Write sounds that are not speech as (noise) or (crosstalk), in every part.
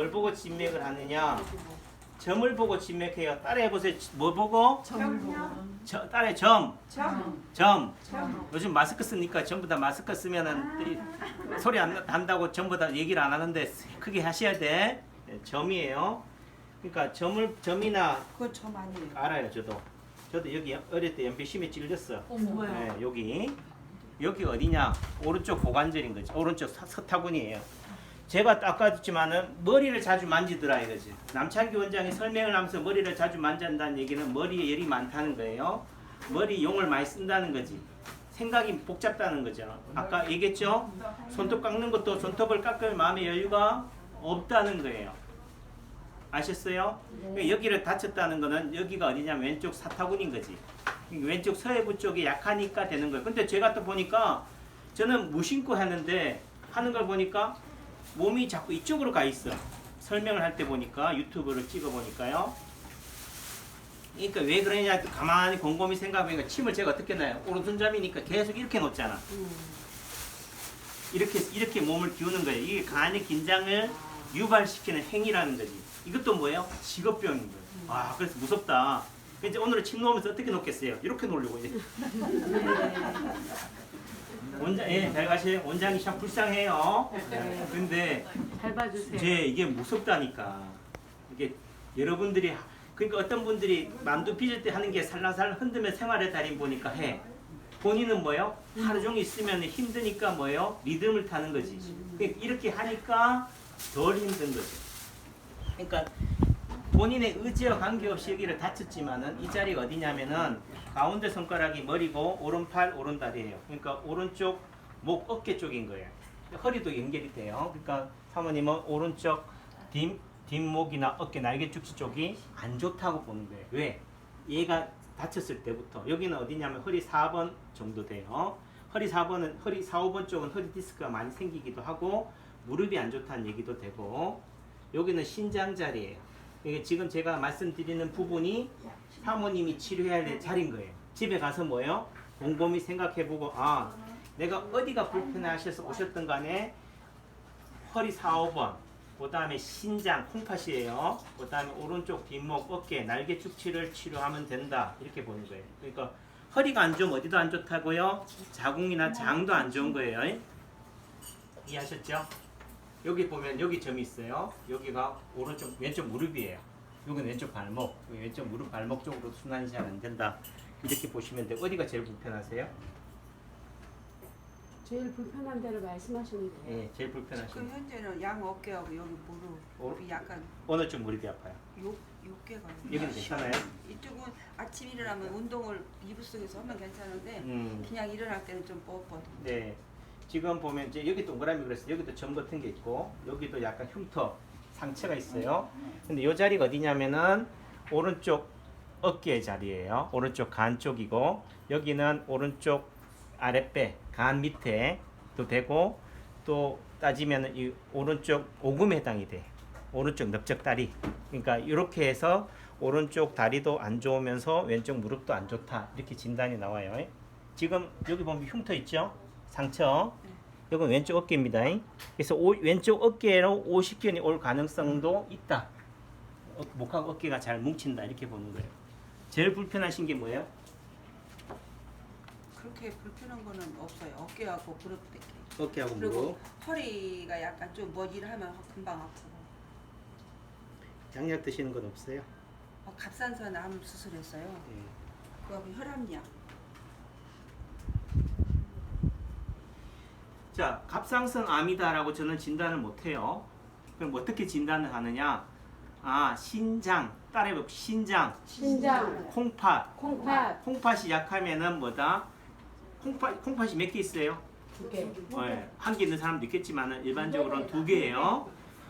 뭘 보고 진맥을 하느냐? 점을 보고 진맥해요. 따라해 보세요. 뭐 보고? 저, 따라해 점. 점. 점. 점. 요즘 마스크 쓰니까 전부 다 마스크 쓰면은 이 소리 안 나- 난다고 전부 다 얘기를 안 하는데 크게 하셔야 돼. 네, 점이에요. 그러니까 점을 점이나 그거 점 아니에요. 알아요, 저도. 저도 여기 어릴 때 연필 심에 찔렸어. 어머. 네, 여기 여기 어디냐? 오른쪽 고관절인 거지. 오른쪽 서, 서타군이에요. 제가 아까 했지만은 머리를 자주 만지더라 이거지. 남창기 원장이 설명을 하면서 머리를 자주 만진다는 얘기는 머리에 열이 많다는 거예요. 머리 용을 많이 쓴다는 거지. 생각이 복잡다는 거죠. 아까 얘기했죠? 손톱 깎는 것도 손톱을 깎을 마음의 여유가 없다는 거예요. 아셨어요? 그러니까 여기를 다쳤다는 거는 여기가 어디냐면 왼쪽 사타구니인 거지. 왼쪽 서해부 쪽이 약하니까 되는 거예요. 근데 제가 또 보니까 저는 무심코 하는데 하는 걸 보니까 몸이 자꾸 이쪽으로 가 있어. 설명을 할 때 보니까 유튜브를 찍어 보니까요. 그러니까 왜 그러냐 또 가만히 곰곰이 생각해보니까 침을 제가 어떻게 놔요? 오른손잡이니까 계속 이렇게 놓잖아. 이렇게 이렇게 몸을 기우는 거예요. 이게 간의 긴장을 유발시키는 행위라는 거지. 이것도 뭐예요? 직업병인 거예요. 와, 그래서 무섭다. 이제 오늘은 침 놓으면서 어떻게 놓겠어요? 이렇게 놓으려고 이제. (laughs) 원장, 예, 잘 가세요. 원장이 참 불쌍해요. 근데 잘 봐주세요. 이제 이게 무섭다니까. 이게 여러분들이 그러니까 어떤 분들이 만두 빚을 때 하는 게 살랑살랑 흔들면 생활의 달인 보니까 해. 본인은 뭐요? 하루 종일 있으면 힘드니까 뭐요? 리듬을 타는 거지. 그러니까 이렇게 하니까 덜 힘든 거죠. 그러니까 본인의 의지와 관계없이 여기를 다쳤지만은 이 자리가 어디냐면은 가운데 손가락이 머리고 오른팔 오른다리예요. 그러니까 오른쪽 목 어깨 쪽인 거예요. 허리도 연결이 돼요. 그러니까 사모님은 오른쪽 뒷 뒷목이나 어깨 날개 축지 쪽이 안 좋다고 보는 거예요. 왜? 얘가 다쳤을 때부터 여기는 어디냐면 허리 4번 정도 돼요. 허리 4번은 허리 4, 5번 쪽은 허리 디스크가 많이 생기기도 하고 무릎이 안 좋다는 얘기도 되고 여기는 신장 자리예요. 이게 지금 제가 말씀드리는 부분이 사모님이 치료해야 될 자리인 거예요. 집에 가서 뭐예요? 곰곰이 생각해보고 아 내가 어디가 불편하셔서 오셨던 간에 허리 4, 5번 그 다음에 신장 콩팥이에요. 그 다음에 오른쪽 뒷목 어깨 날개 축치를 치료하면 된다 이렇게 보는 거예요. 그러니까 허리가 안 좋으면 어디도 안 좋다고요? 자궁이나 장도 안 좋은 거예요. 이해하셨죠? 여기 보면 여기 점이 있어요. 여기가 오른쪽 왼쪽 무릎이에요. 여기는 왼쪽 발목, 여기 왼쪽 무릎 발목 쪽으로 순환이 잘 안 된다. 이렇게 보시면 돼. 어디가 제일 불편하세요? 제일 불편한 대로 말씀하시면 돼요. 예, 제일 지금 불편하신. 현재는 양 어깨하고 여기 무릎이 약간 어느 쪽 무릎이 아파요? 요 요괴가 여기는 괜찮아요? 이쪽은 아침 일어나면 운동을 이불 속에서 하면 괜찮은데 음, 그냥 일어날 때는 좀 뻣뻣. 네. 지금 보면 이제 여기 동그라미 그랬어요. 여기도 점 같은 게 있고 여기도 약간 흉터 상처가 있어요. 근데 이 자리가 어디냐면은 오른쪽 어깨 자리예요. 오른쪽 간 쪽이고 여기는 오른쪽 아랫배 간 밑에도 되고 또 따지면 이 오른쪽 오금에 해당이 돼. 오른쪽 넓적 다리. 그러니까 이렇게 해서 오른쪽 다리도 안 좋으면서 왼쪽 무릎도 안 좋다. 이렇게 진단이 나와요. 지금 여기 보면 흉터 있죠? 상처. 이건 왼쪽 어깨입니다. 그래서 오- 왼쪽 어깨로 오십견이 올 가능성도 있다. 어, 목하고 어깨가 잘 뭉친다 이렇게 보는 거예요. 제일 불편하신 게 뭐예요? 그렇게 불편한 거는 없어요. 어깨하고 무릎 때. 어깨하고 그리고 무릎. 허리가 약간 좀뭐 일을 하면 금방 아프고. 장약 드시는 건 없어요? 어, 갑상선 암 수술했어요. 예. 그거하고 혈압약. 자, 갑상선 암이다라고 저는 진단을 못해요. 그럼 어떻게 진단을 하느냐? 아, 신장, 따라해보 신장, 신장, 콩팥. 콩팥 콩팥이 약하면은 뭐다? 콩팥, 콩팥이 몇 개 있어요? 두 개. 네, 한개 있는 사람도 있겠지만 일반적으로는 두 개예요.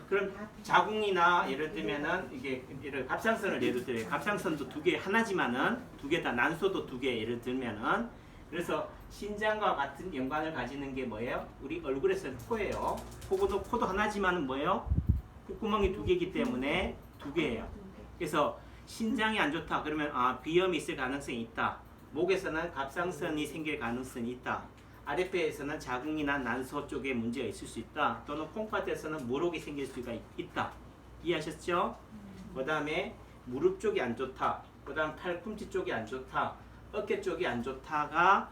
그럼 자궁이나 예를 들면은 이게 예를 갑상선을 예를 들어요. 갑상선도 두 개 하나지만은 두 개 다 난소도 두 개 예를 들면은 그래서 신장과 같은 연관을 가지는 게 뭐예요? 우리 얼굴에서는 코예요. 코도 코도 하나지만은 뭐예요? 콧구멍이 두 개이기 때문에 두 개예요. 그래서 신장이 안 좋다 그러면 아 비염이 있을 가능성이 있다. 목에서는 갑상선이 생길 가능성이 있다. 아랫배에서는 자궁이나 난소 쪽에 문제가 있을 수 있다. 또는 콩팥에서는 무록이 생길 수가 있- 있다. 이해하셨죠? 그 다음에 무릎 쪽이 안 좋다. 그 다음 팔꿈치 쪽이 안 좋다. 어깨 쪽이 안 좋다가